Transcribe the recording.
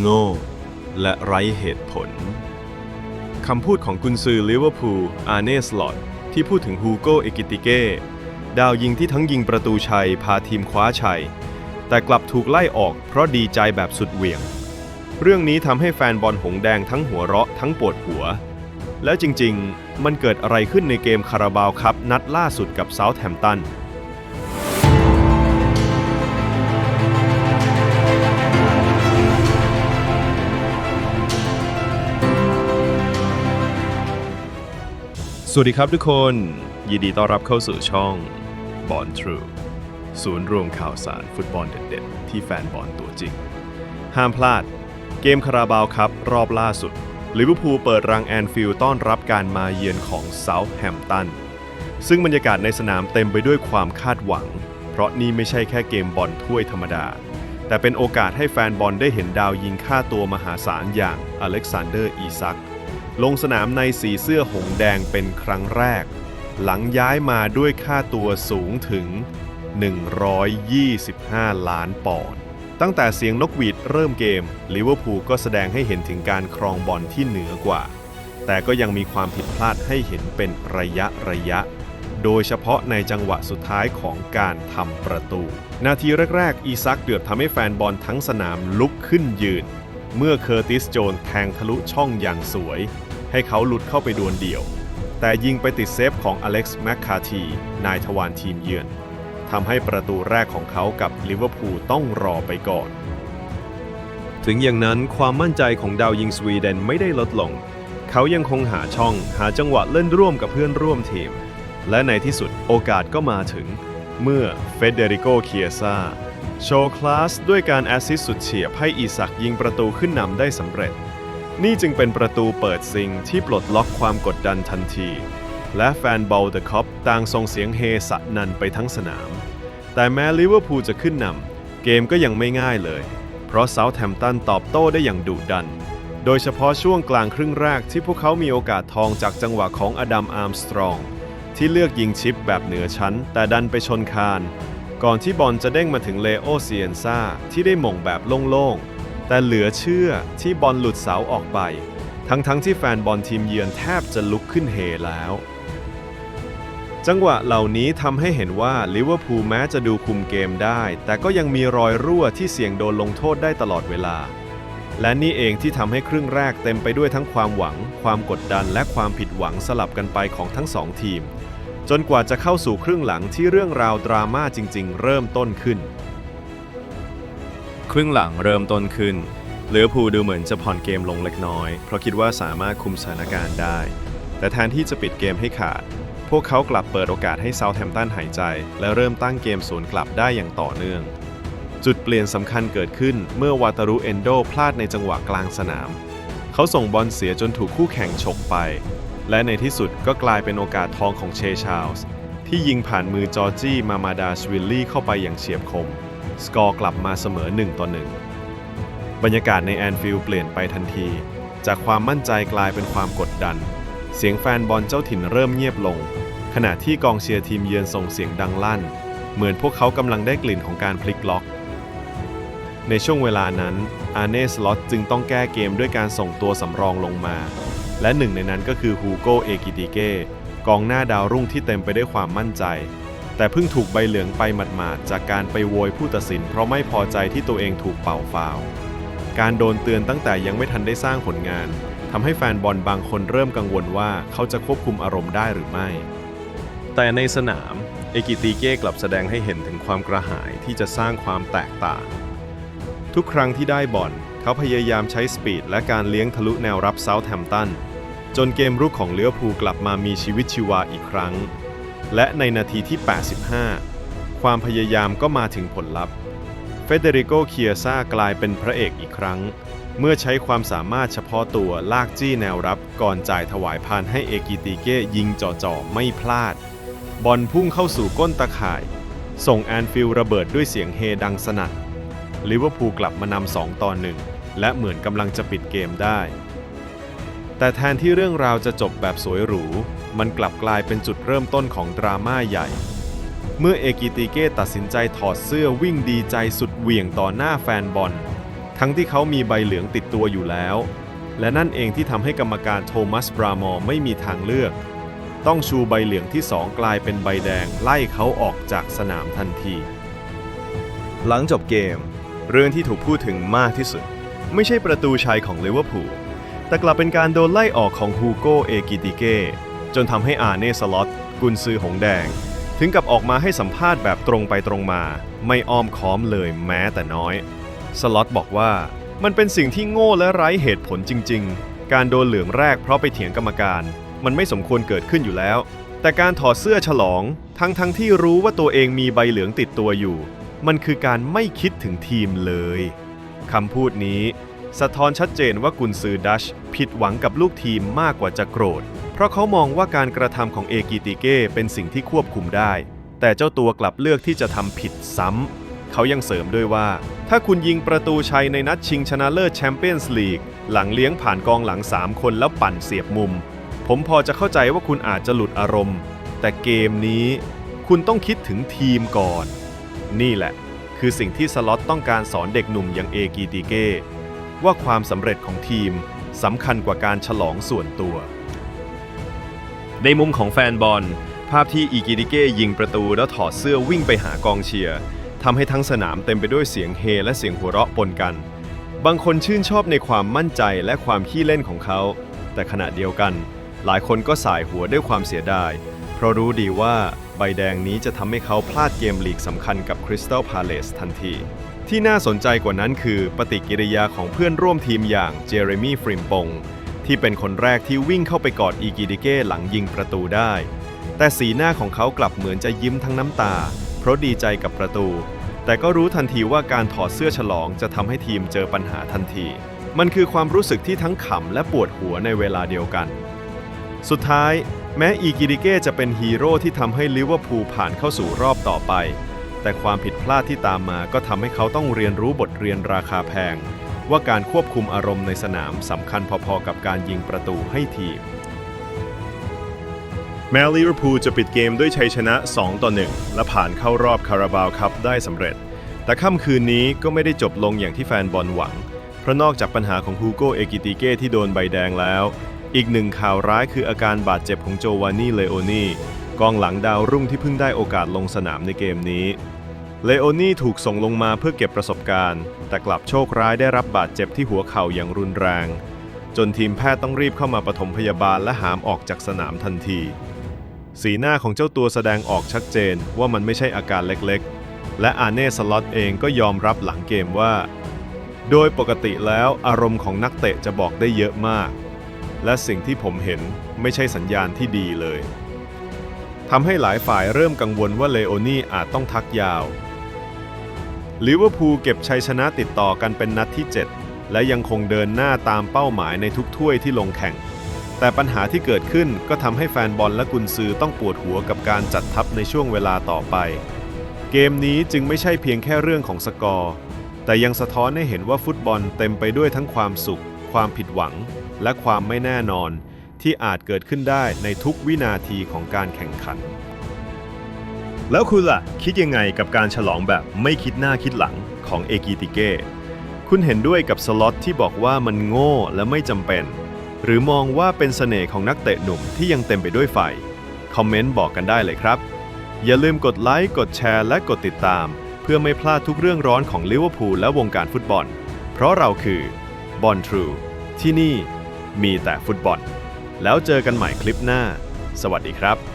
โง่ และไร้เหตุผล คำพูดของกุนซือลิเวอร์พูลอาร์เนสลอตที่พูดถึงฮูโกเอกิติเก้ดาวยิงที่ทั้งยิงประตูชัยพาทีมคว้าชัย แต่กลับถูกไล่ออกเพราะดีใจแบบสุดเหวี่ยง เรื่องนี้ทำให้แฟนบอลหงแดงทั้งหัวเราะทั้งปวดหัว และจริงๆ มันเกิดอะไรขึ้นในเกมคาราบาวครับนัดล่าสุดกับเซาท์แฮมป์ตัน สวัสดีครับทุกคน ยินดีต้อนรับเข้าสู่ช่องบอลทรูศูนย์รวมข่าวสารฟุตบอลเด็ดๆ ที่แฟนบอลตัวจริง ห้ามพลาด เกมคาราบาวครับ รอบล่าสุดลิเวอร์พูลเปิดรังแอนฟิลด์ต้อนรับการมาเยือนของเซาท์แฮมป์ตันซึ่งบรรยากาศในสนามเต็มไปด้วยความคาดหวัง เพราะนี่ไม่ใช่แค่เกมบอลถ้วยธรรมดา แต่เป็นโอกาสให้แฟนบอลได้เห็นดาวยิงค่าตัวมหาศาลอย่างอเล็กซานเดอร์อีซัก ลงสนามในสีเสื้อหงแดงเป็นครั้งแรก หลังย้ายมาด้วยค่าตัวสูงถึง 125 ล้านปอนด์ตั้งแต่เสียงนกหวีดเริ่มเกมลิเวอร์พูลก็แสดงให้เห็นถึงการครองบอลที่เหนือกว่า แต่ก็ยังมีความผิดพลาดให้เห็นเป็นระยะระยะ โดยเฉพาะในจังหวะสุดท้ายของการทำประตู นาทีแรก ๆ อีซักเกือบทำให้แฟนบอลทั้งสนามลุกขึ้นยืน เมื่อเคอร์ติสโจนแทงทะลุช่องอย่างสวย ให้เขาหลุดเข้าไปดวลเดี่ยว แต่ยิงไปติดเซฟของอเล็กซ์แมคคาทีนายทวารทีมเยือนทำให้ประตูแรกของเขากับลิเวอร์พูลต้องรอไปก่อน ถึงอย่างนั้นความมั่นใจของดาวยิงสวีเดนไม่ได้ลดลง เขายังคงหาช่องหาจังหวะเล่นร่วมกับเพื่อนร่วมทีม และในที่สุดโอกาสก็มาถึง เมื่อเฟเดริโกเคียซา โชว์คลาสด้วยการแอสซิสสุดเฉียบให้อีสักยิงประตูขึ้นนำได้สำเร็จ นี่จึงเป็นประตูเปิดซิงที่ปลดล็อกความกดดันทันที และแฟนบอลเดอะคอปต่างส่งเสียงเฮสะนันไปทั้งสนาม แต่แม้ลิเวอร์พูลจะขึ้นนำเกมก็ยังไม่ง่ายเลย เพราะเซาท์แฮมตันตอบโต้ได้อย่างดุดัน โดยเฉพาะช่วงกลางครึ่งแรกที่พวกเขามีโอกาสทองจากจังหวะของอดัมอาร์มสตรองที่เลือกยิงชิปแบบเหนือชั้น แต่ดันไปชนคาน ก่อนที่บอลจะเด้งมาถึงเลโอเซียนซาที่ได้มงแบบโล่งๆ แต่เหลือเชื่อที่บอลหลุดเสาออกไป ทั้งๆทที่แฟนบอลทีมเยือนแทบจะลุกขึ้นเฮแล้ว จังหวะเหล่านี้ทำให้เห็นว่าลิเวอร์พูลแม้จะดูคุมเกมได้ แต่ก็ยังมีรอยรั่วที่เสี่ยงโดนลงโทษได้ตลอดเวลา และนี่เองที่ทำให้ครึ่งแรกเต็มไปด้วยทั้งความหวัง ความกดดันและความผิดหวังสลับกันไปของทั้งสองทีม จนกว่าจะเข้าสู่ครึ่งหลังที่เรื่องราวดราม่าจริง ๆ เริ่มต้นขึ้น ครึ่งหลังเริ่มต้นขึ้นลิเวอพูดูเหมือนจะผ่อนเกมลงเล็กน้อย เพราะคิดว่าสามารถคุมสถานการณ์ได้ แต่แทนที่จะปิดเกมให้ขาด พวกเขากลับเปิดโอกาสให้เซาท์แฮมตันหายใจ และเริ่มตั้งเกมสวนกลับได้อย่างต่อเนื่อง จุดเปลี่ยนสำคัญเกิดขึ้นเมื่อวาตารุเอนโดพลาดในจังหวะกลางสนาม เขาส่งบอลเสียจนถูกคู่แข่งฉกไป และในที่สุดก็กลายเป็นโอกาสทองของเชชาลส์ที่ยิงผ่านมือจอร์จี้มามาดาชวิลลี่เข้าไปอย่างเฉียบคม สกอร์กลับมาเสมอ1ต่อ1บรรยากาศในแอนฟิลด์เปลี่ยนไปทันที จากความมั่นใจกลายเป็นความกดดัน เสียงแฟนบอลเจ้าถิ่นเริ่มเงียบลง ขณะที่กองเชียร์ทีมเยือนส่งเสียงดังลั่น เหมือนพวกเขากำลังได้กลิ่นของการพลิกล็อกในช่วงเวลานั้นอาเนสลอตจึงต้องแก้เกมด้วยการส่งตัวสำรองลงมา และหนึ่งในนั้นก็คือฮูโกเอกิติเก้กองหน้าดาวรุ่งที่เต็มไปด้วยความมั่นใจ แต่เพิ่งถูกใบเหลืองไปหมาดๆจากการไปโวยผู้ตัดสิน เพราะไม่พอใจที่ตัวเองถูกเป่าฟาวการโดนเตือนตั้งแต่ยังไม่ทันได้สร้างผลงานทำให้แฟนบอลบางคนเริ่มกังวลว่าเขาจะควบคุมอารมณ์ได้หรือไม่ แต่ในสนามเอกิติเก้กลับแสดงให้เห็นถึงความกระหายที่จะสร้างความแตกต่าง ทุกครั้งที่ได้บอลเขาพยายามใช้สปีดและการเลี้ยงทะลุแนวรับเซาท์แฮมป์ตัน จนเกมรุกของเลี้ยวภูกลับมามีชีวิตชีวาอีกครั้ง และในนาทีที่ 85 ความพยายามก็มาถึงผลลัพธ์ เฟเดริโกเคียซากลายเป็นพระเอกอีกครั้ง เมื่อใช้ความสามารถเฉพาะตัวลากจี้แนวรับก่อนจ่ายถวายพานให้เอกิติเก้ยิงจ่อๆไม่พลาด บอลพุ่งเข้าสู่ก้นตะข่าย ส่งแอนฟิลระเบิดด้วยเสียงเฮดังสนั่นลิเวอร์พูลกลับมานำ2ต่อ1และเหมือนกำลังจะปิดเกมได้ แต่แทนที่เรื่องราวจะจบแบบสวยหรู มันกลับกลายเป็นจุดเริ่มต้นของดราม่าใหญ่ เมื่อเอกิติเก้ตัดสินใจถอดเสื้อวิ่งดีใจสุดเหวี่ยงต่อหน้าแฟนบอลททั้งที่เขามีใบเหลืองติดตัวอยู่แล้ว และนั่นเองที่ทำให้กรรมการโทมัสบรามอร์ไม่มีทางเลือก ต้องชูใบเหลืองที่สองกลายเป็นใบแดงไล่เขาออกจากสนามทันที หลังจบเกม เรื่องที่ถูกพูดถึงมากที่สุด ไม่ใช่ประตูชัยของลิเวอร์พูล แต่กลับเป็นการโดนไล่ออกของฮูโกเอกิติเก้จนทำให้อาเน่สล็อตกุนซือหงแดง ถึงกับออกมาให้สัมภาษณ์แบบตรงไปตรงมา ไม่อ้อมค้อมเลยแม้แต่น้อย สล็อตบอกว่ามันเป็นสิ่งที่โง่และไร้เหตุผลจริง ๆ การโดนเหลืองแรกเพราะไปเถียงกรรมการ มันไม่สมควรเกิดขึ้นอยู่แล้ว แต่การถอดเสื้อฉลองทั้งทั้งที่รู้ว่าตัวเองมีใบเหลืองติดตัวอยู่ มันคือการไม่คิดถึงทีมเลยคำพูดนี้ สะท้อนชัดเจนว่ากุนซือดัชผิดหวังกับลูกทีมมากกว่าจะโกรธ เพราะเขามองว่าการกระทำของเอกิติเก้เป็นสิ่งที่ควบคุมได้ แต่เจ้าตัวกลับเลือกที่จะทำผิดซ้ำเขายังเสริมด้วยว่า ถ้าคุณยิงประตูชัยในนัดชิงชนะเลิศแชมเปี้ยนส์ลีกหลังเลี้ยงผ่านกองหลัง 3 คนแล้วปั่นเสียบมุม ผมพอจะเข้าใจว่าคุณอาจจะหลุดอารมณ์ แต่เกมนี้คุณต้องคิดถึงทีมก่อน นี่แหละ คือสิ่งที่สล็อตต้องการสอนเด็กหนุ่มอย่างเอกีติเก้ ว่าความสำเร็จของทีมสำคัญกว่าการฉลองส่วนตัว ในมุมของแฟนบอล ภาพที่อีกิติเก้ยิงประตูแล้วถอดเสื้อวิ่งไปหากองเชียร์ทำให้ทั้งสนามเต็มไปด้วยเสียงเฮและเสียงหัวเราะปนกัน บางคนชื่นชอบในความมั่นใจและความขี้เล่นของเขา แต่ขณะเดียวกัน หลายคนก็สายหัวด้วยความเสียดาย เพราะรู้ดีว่า บแดงนี้จะทำให้เขาพลาดเกมลีกสำคัญกับคริสตัลพาเลสทันที ที่น่าสนใจกว่านั้นคือปฏิกิริยาของเพื่อนร่วมทีมอย่างเจเรมี่ฟริมปงที่เป็นคนแรกที่วิ่งเข้าไปกอดอีกิดิเก้หลังยิงประตูได้ แต่สีหน้าของเขากลับเหมือนจะยิ้มทั้งน้ำตา เพราะดีใจกับประตู แต่ก็รู้ทันทีว่าการถอดเสื้อฉลองจะทำให้ทีมเจอปัญหาทันที มันคือความรู้สึกที่ทั้งขำและปวดหัวในเวลาเดียวกัน สุดท้าย แม้อีกิดิเก้จะเป็นฮีโร่ที่ทำให้ลิเวอร์พูลผ่านเข้าสู่รอบต่อไป แต่ความผิดพลาดที่ตามมาก็ทำให้เขาต้องเรียนรู้บทเรียนราคาแพง ว่าการควบคุมอารมณ์ในสนามสำคัญพอๆกับการยิงประตูให้ทีม แม้ลิเวอร์พูลจะปิดเกมด้วยชัยชนะ 2 ต่อ 1 และผ่านเข้ารอบคาราบาวคัพได้สำเร็จ แต่ค่ำคืนนี้ก็ไม่ได้จบลงอย่างที่แฟนบอลหวัง เพราะนอกจากปัญหาของฮูโกเอกิติเก้ที่โดนใบแดงแล้ว อีกหนึ่งข่าวร้ายคืออาการบาดเจ็บของโจวานนี่เลโอนีกองหลังดาวรุ่งที่เพิ่งได้โอกาสลงสนามในเกมนี้ เลโอนี่ถูกส่งลงมาเพื่อเก็บประสบการณ์ แต่กลับโชคร้ายได้รับบาดเจ็บที่หัวเข่าอย่างรุนแรง จนทีมแพทย์ต้องรีบเข้ามาปฐมพยาบาลและหามออกจากสนามทันที สีหน้าของเจ้าตัวแสดงออกชัดเจนว่ามันไม่ใช่อาการเล็กๆ และอาเน่สล็อตเองก็ยอมรับหลังเกมว่า โดยปกติแล้วอารมณ์ของนักเตะจะบอกได้เยอะมาก และสิ่งที่ผมเห็นไม่ใช่สัญญาณที่ดีเลยทำให้หลายฝ่ายเริ่มกังวลว่าเลโอนี่อาจต้องทักยาวลิเวอร์พูลเก็บชัยชนะติดต่อกันเป็นนัดที่ 7 และยังคงเดินหน้าตามเป้าหมายในทุกถ้วยที่ลงแข่ง แต่ปัญหาที่เกิดขึ้นก็ทำให้แฟนบอลและกุนซือต้องปวดหัวกับการจัดทัพในช่วงเวลาต่อไป เกมนี้จึงไม่ใช่เพียงแค่เรื่องของสกอร์ แต่ยังสะท้อนให้เห็นว่าฟุตบอลเต็มไปด้วยทั้งความสุข ความผิดหวัง และความไม่แน่นอนที่อาจเกิดขึ้นได้ในทุกวินาทีของการแข่งขัน แล้วคุณล่ะ คิดยังไงกับการฉลองแบบไม่คิดหน้าคิดหลังของเอกิติเก้คุณเห็นด้วยกับสล็อตที่บอกว่ามันโง่และไม่จำเป็น หรือมองว่าเป็นเสน่ห์ของนักเตะหนุ่มที่ยังเต็มไปด้วยไฟคอมเมนต์บอกกันได้เลยครับ อย่าลืมกดไลค์กดแชร์และกดติดตาม เพื่อไม่พลาดทุกเรื่องร้อนของลิเวอร์พูลและวงการฟุตบอล เพราะเราคือบอลทรูที่นี่ มีแต่ฟุตบอล แล้วเจอกันใหม่คลิปหน้า สวัสดีครับ